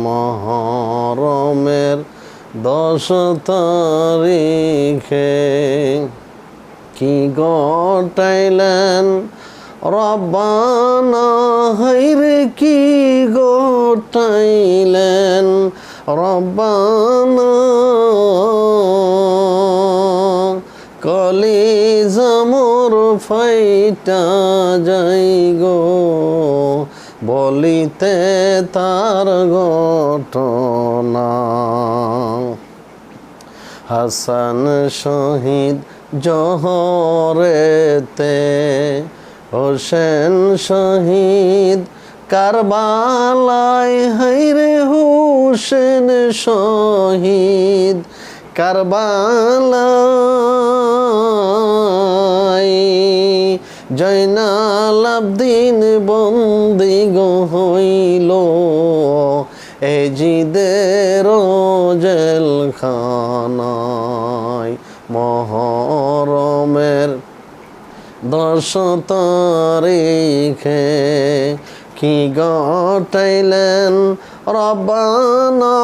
মহরমের দশ তারিখে কি গটাইলেন রব্বানা হাইরে কি গটাইলেন রব্বানা কলি জামর ফাইটা যাই গো বলিতে তার ঘটনা। হাসান শহীদ জহরেতে হোসেন শহীদ কারবালায় হাইরে হোসেন শহীদ কারবালায়। জয়নাল আবদিন বন্দি হইল। এ জিদের জেলখানায় মহরমের দশ তারিখে কি গটাইলেন রবানা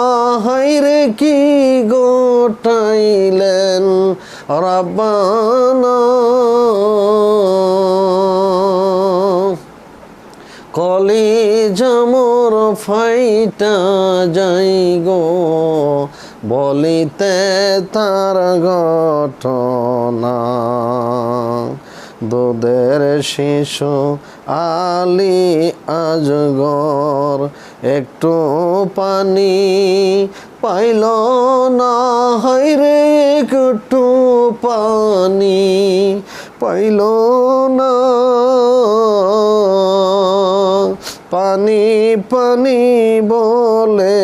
হাইরে কি গটাইলেন রব্বানা। কলি জামর ফাইটা যাই গো বলিতে তার ঘটনা দুধের শিশু আলি আজগর একটু পানি পাইল না হাইরে একটু পানি পাইল না। পানি পানি বলে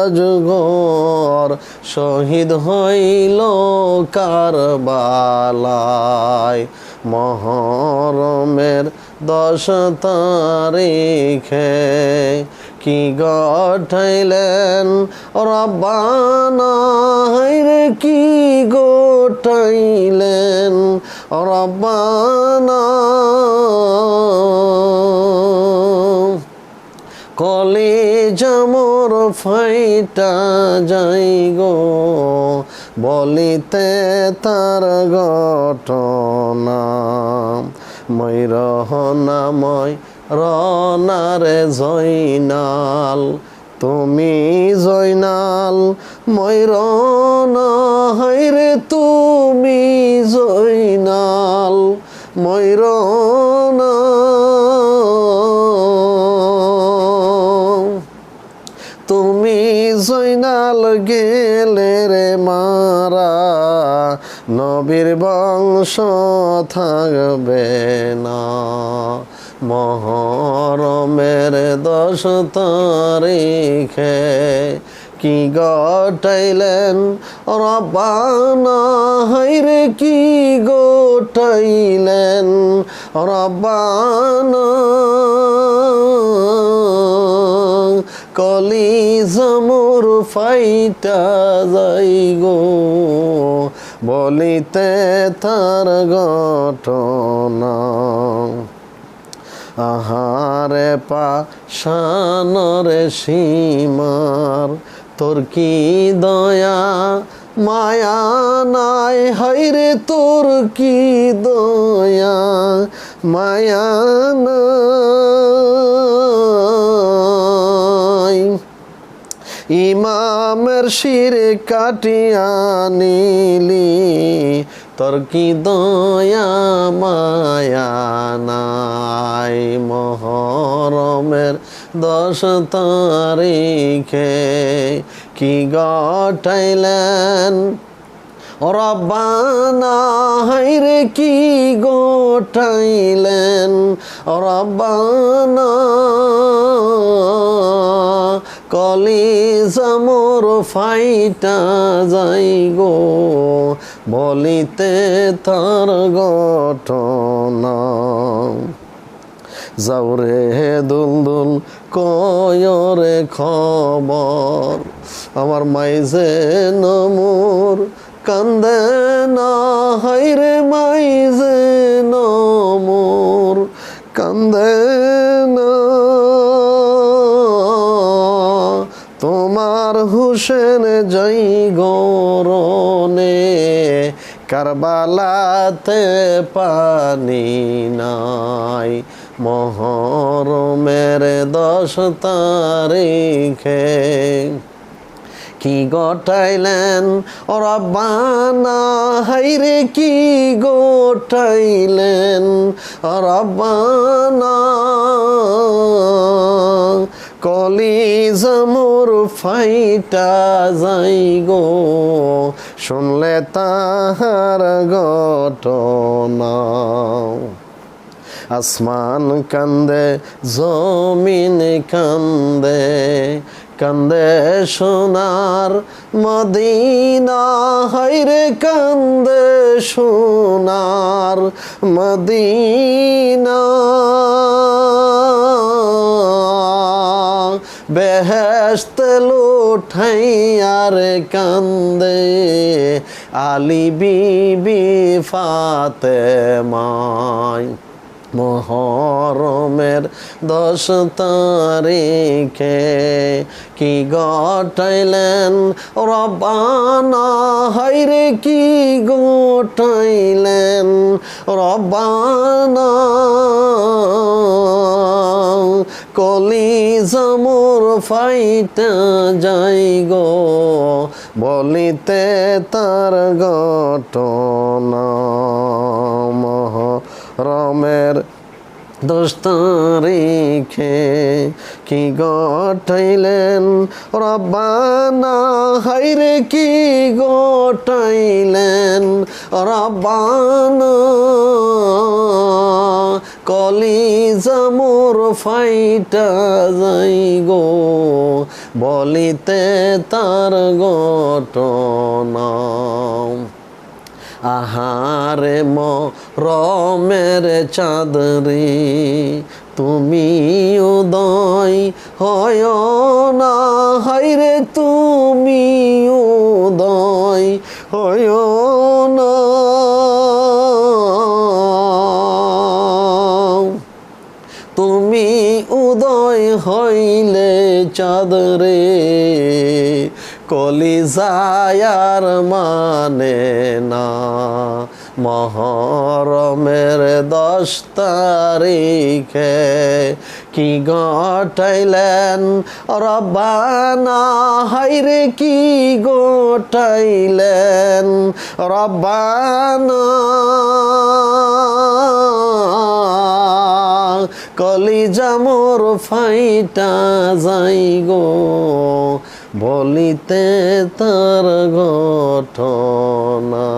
আজগর শহীদ হইল কারবালায়, মহরমের দশ তারিখে কি গঠাইলেন? রব্বানা হাইরে কি গোটাইলেন রব্বানা। কলে জামর ফাইটা যাই গো, বলিতে তার ঘটনা মই রহনাময় রনারে জয়নাল। তুমি জৈনাল মই রনা হাইরে তুমি জৈনাল মই তুমি জৈনাল গেলে রে মারা নবীর বংশ থাকবে না। মহরমের দশ তারিখে কি গটাইলেন? রব্বানা হাইরে কি গোটাইলেন? রব্বানা, কলি জামুর ফাইটা যাই গো। বলিতে তার ঘটনা। আহারে পা শানরে সীমার তোর কি দয়া? মায়া নাই হাইরে তোর কি দয়া? মায়া নাই। ইমামের শিরে কাটিয়া নিলি তোর কি দয়া মায়া নাই মহরমের দশ তারিখে কি গটাইলেন? রব্বানা হাইরে কি গোটাইলেন? রব্বানা কলি জামর ফাইটা যাই গো, বলিতে তার ঘটনা যাওরে দুলদুল কয়রে খবর, আমার মাইজে নমুর কান্দে না হাইরে মাইজে নমুর কান্দে হুসেন জয় গরনে কারবালাতে পানি নাই। মহরমের দশ তারিখে কি গটাইলেন? রব্বানা হাইরে কি গোটাইলেন? রব্বানা কলিজ মোর ফাইটা যাই গো। শুনলে তাহার ঘটনা। আসমান কান্দে, জমিন কান্দে কান্দে সোনার মদিনা। হাইরে কান্দে সোনার মদিনা। বেহেস্ত লুঠাইয়ার কান্দে আলি বিবি ফাতে মায় মহরমের দশ তারিখে কি গটাইলেন রব্বানা হাইরে কি গটাইলেন রব্বানা কলি জামুর ফাইটা যাই গো, বলিতে তার ঘটনা মহরমের দশ তারিখে কি গটাইলেন রব্বানা হাইরে কি গটাইলেন রব্বানা ফাইটা যাই গো, বলিতে তার ঘটনা আহারে ম রমের চাঁদরে তুমি উদয় হয় না হাইরে তুমি উদয় হয় চাঁদরে কলিজায়ার মানে না। মহরমের দশ তারিখে কি গটাইলেন? রব্বানা হাইরে কি গটাইলেন? রব্বানা কলিজা মোর ফাইটা যাই গো বলিতে তার ঘটনা